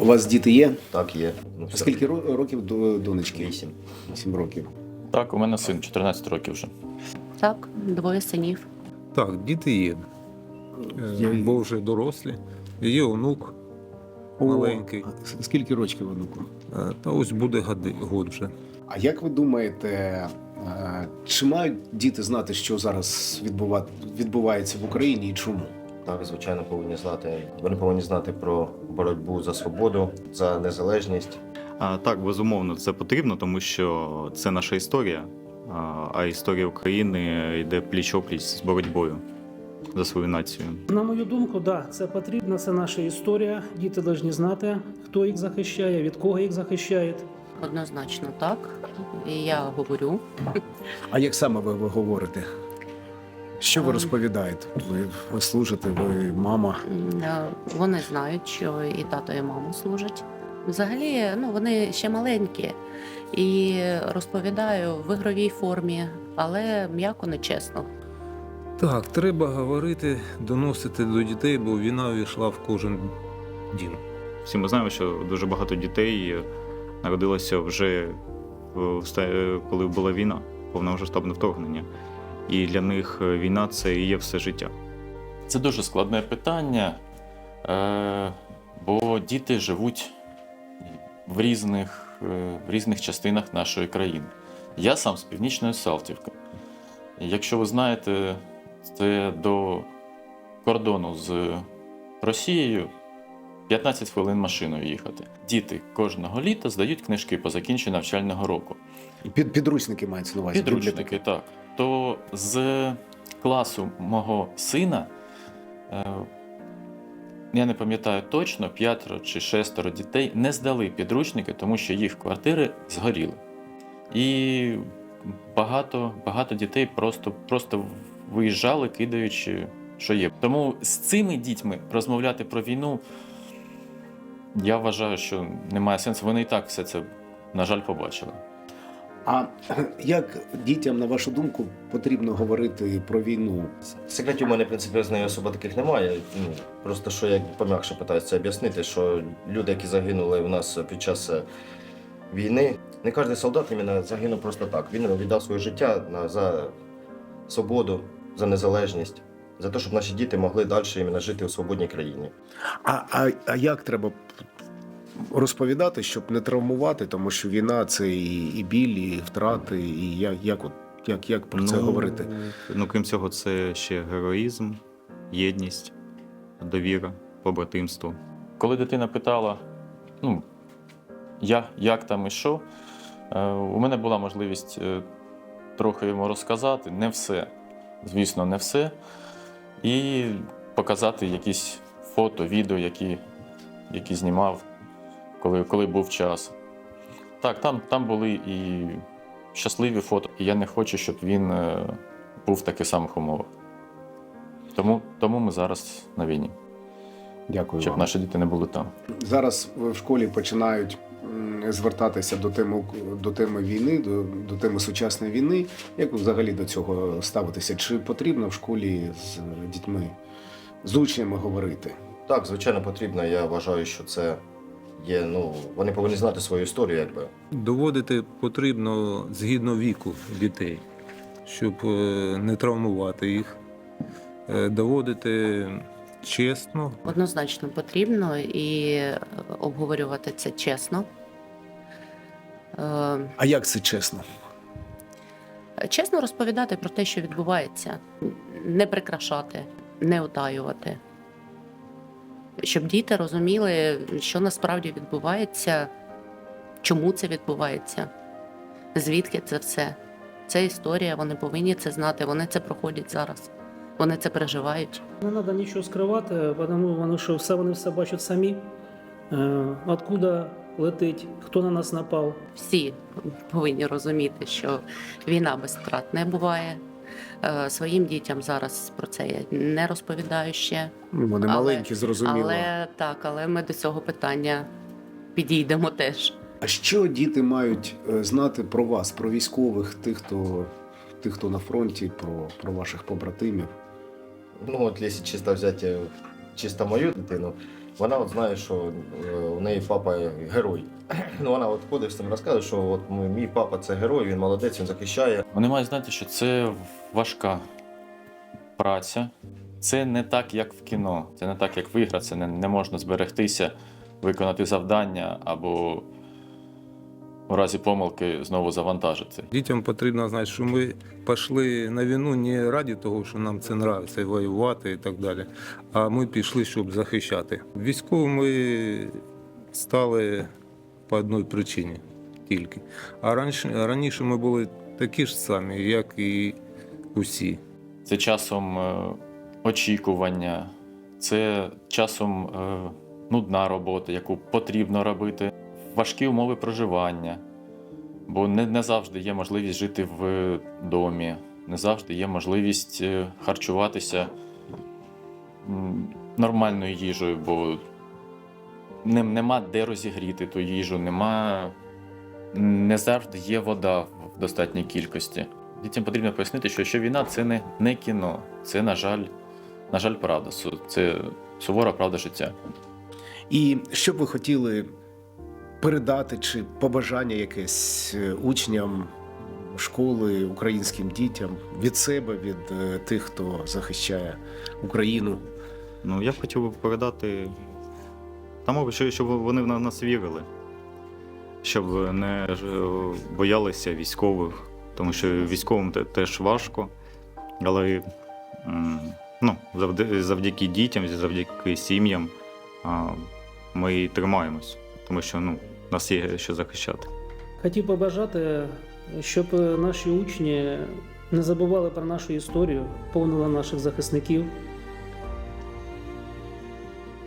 У вас діти є? Так, є. Ну, все. Скільки ро- років до донечки? Вісім. Вісім років. Так, у мене син 14 років вже. Так, двоє синів. Так, діти є. Е, Я- Бо вже дорослі. Є онук маленький. А с- Скільки років онуку? Е, Та ось буде годи, год вже. А як ви думаєте, е, чи мають діти знати, що зараз відбува- відбувається в Україні і чому? Так, звичайно, повинні знати. Вони повинні знати про боротьбу за свободу, за незалежність. А, Так, безумовно, це потрібно, тому що це наша історія. А, А історія України йде пліч-опліч з боротьбою за свою націю. На мою думку, да, це потрібно, це наша історія. Діти повинні знати, хто їх захищає, від кого їх захищають. Однозначно так. І я говорю. А як саме ви, ви говорите? Що ви Ем. розповідаєте? Ви, ви служите, ви мама. Е, Вони знають, що і тато, і мама служать. Взагалі, ну вони ще маленькі і розповідаю в ігровій формі, але м'яко нечесно. Так, треба говорити, доносити до дітей, бо війна увійшла в кожен дім. Всі ми знаємо, що дуже багато дітей народилося вже е, коли була війна, повномасштабне вторгнення. І для них війна це і є все життя. Це дуже складне питання, е, бо діти живуть в різних, е, в різних частинах нашої країни. Я сам з північної Салтівки. Якщо ви знаєте, це до кордону з Росією 15 хвилин машиною їхати. Діти кожного літа здають книжки по закінченню навчального року. Під, підручники мається на увазі. Підручники, так. То з класу мого сина, е, я не пам'ятаю точно, п'ятеро чи шестеро дітей не здали підручники, тому що їх квартири згоріли. І багато, багато дітей просто, просто виїжджали, кидаючи, що є. Тому з цими дітьми розмовляти про війну, я вважаю, що немає сенсу. Вони і так все це, на жаль, побачили. А як дітям, на вашу думку, потрібно говорити про війну? Секретів у мене, в принципі, з нею особо таких немає. Ну, просто що я пом'якше питаюся це об'яснити, що люди, які загинули у нас під час е, війни, не кожен солдат іменно загинув просто так. Він віддав своє життя на, за свободу, за незалежність, за те, щоб наші діти могли далі іменно жити у свободній країні. А, а, а як треба розповідати, щоб не травмувати, тому що війна це і, і біль, і втрати, і як, як, от, як, як про це говорити? Ну, крім цього, це ще героїзм, єдність, довіра, побратимство. Коли дитина питала, ну, я, як там і що, е, у мене була можливість е, трохи йому розказати, не все, звісно, не все. І показати якісь фото, відео, які, які знімав, коли, коли був час. Так, там, там були і щасливі фото, і я не хочу, щоб він е, був в таких самих умовах. Тому, тому ми зараз на війні, Дякую щоб вам. наші діти не були там. Зараз в школі починають звертатися до теми до теми війни, до, до теми сучасної війни. Як ви взагалі до цього ставитеся? Чи потрібно в школі з дітьми, з учнями говорити? Так, звичайно, потрібно. Я вважаю, що це є. Ну, вони повинні знати свою історію, якби. Доводити потрібно згідно віку дітей, щоб е, не травмувати їх. Е, Доводити чесно, Однозначно потрібно і е, обговорювати це чесно. А як це чесно? Чесно розповідати про те, що відбувається, не прикрашати, не утаювати. Щоб діти розуміли, що насправді відбувається, чому це відбувається, звідки це все. Це історія, вони повинні це знати, вони це проходять зараз, вони це переживають. Не треба нічого скривати, тому вони що все вони все бачать самі. Е, Откуда летить, хто на нас напав. Всі повинні розуміти, що війна без втрат не буває. Е, Своїм дітям зараз про це я не розповідаю ще. Вони Але- маленькі, зрозуміло. Але так, але ми до цього питання підійдемо теж. А що діти мають е, знати про вас, про військових, тих, хто, тих, хто на фронті, про, про ваших побратимів? Ну, от якщо чисто взяти чисто мою дитину, Вона от знає, що е, у неї папа герой. Ну, вона от ходить всім розказує, що от мій папа це герой, він молодець, він захищає. Вони мають знати, що це важка праця. Це не так, як в кіно. Це не так, як в іграх. Це не, не можна зберегтися, виконати завдання або у разі помилки знову завантажити. Дітям потрібно знати, що ми пішли на війну не раді того, що нам це нравиться, воювати і так далі. А ми пішли, щоб захищати. Військовими ми стали по одній причині тільки. А раніше, раніше ми були такі ж самі, як і усі. Це часом е, очікування, це часом е, нудна робота, яку потрібно робити, важкі умови проживання, бо не, не завжди є можливість жити в домі, не завжди є можливість е, харчуватися нормальною їжею, бо не, нема де розігріти ту їжу, нема, не завжди є вода в достатній кількості. Дітям потрібно пояснити, що, що війна це не, не кіно, це, на жаль, на жаль, правда. Це сувора правда життя. І що б ви хотіли передати чи побажання якесь е, учням школи, українським дітям від себе, від е, тих, хто захищає Україну? Ну, я б хотів би передати тому, щоб вони в нас вірили, щоб не боялися військових, тому що військовим теж важко, але ну, завдяки дітям, завдяки сім'ям ми тримаємось, тому що ну, нас є що захищати. Хотів побажати, щоб наші учні не забували про нашу історію, повнили наших захисників.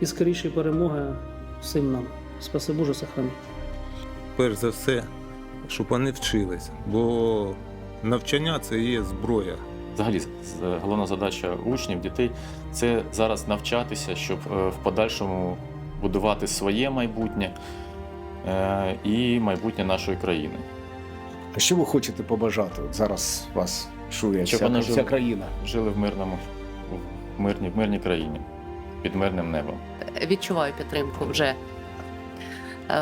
І скорішої перемоги всім нам. Спаси Боже, сохрани. Перш за все, щоб вони вчились, бо навчання це є зброя. Взагалі, головна задача учнів, дітей це зараз навчатися, щоб е, в подальшому будувати своє майбутнє і майбутнє нашої країни. А що ви хочете побажати? От зараз вас чує Щоб вся, вони вся жили. країна. Жили в мирному, в мирній, в мирній країні під мирним небом. Відчуваю підтримку вже е,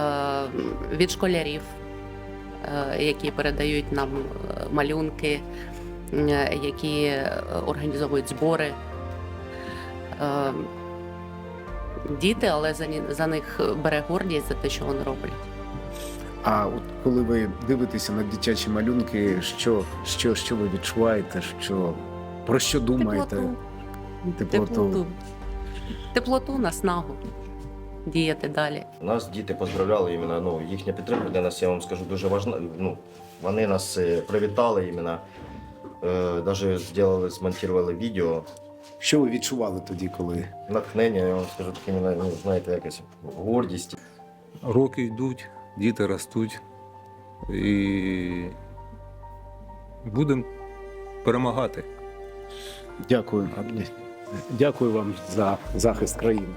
від школярів, е, які передають нам е, малюнки, е, які е, організовують збори. Е, Діти, але за, ні- за них бере гордість за те, що вони роблять. А от коли ви дивитеся на дитячі малюнки, що, що, що ви відчуваєте? Що, про що думаєте? Теплоту. Теплоту. Теплоту, наснагу діяти далі. Нас діти поздравляли іменно, ну, їхня підтримка для нас, я вам скажу, дуже важна. Ну, вони нас е, привітали іменно. Е, даже зробили, змонтували відео. Що ви відчували тоді, коли Натхнення, я вам скажу, таке, ну, знаєте, якась гордість. Роки йдуть, діти ростуть і будемо перемагати. Дякую. Дякую вам за захист країни.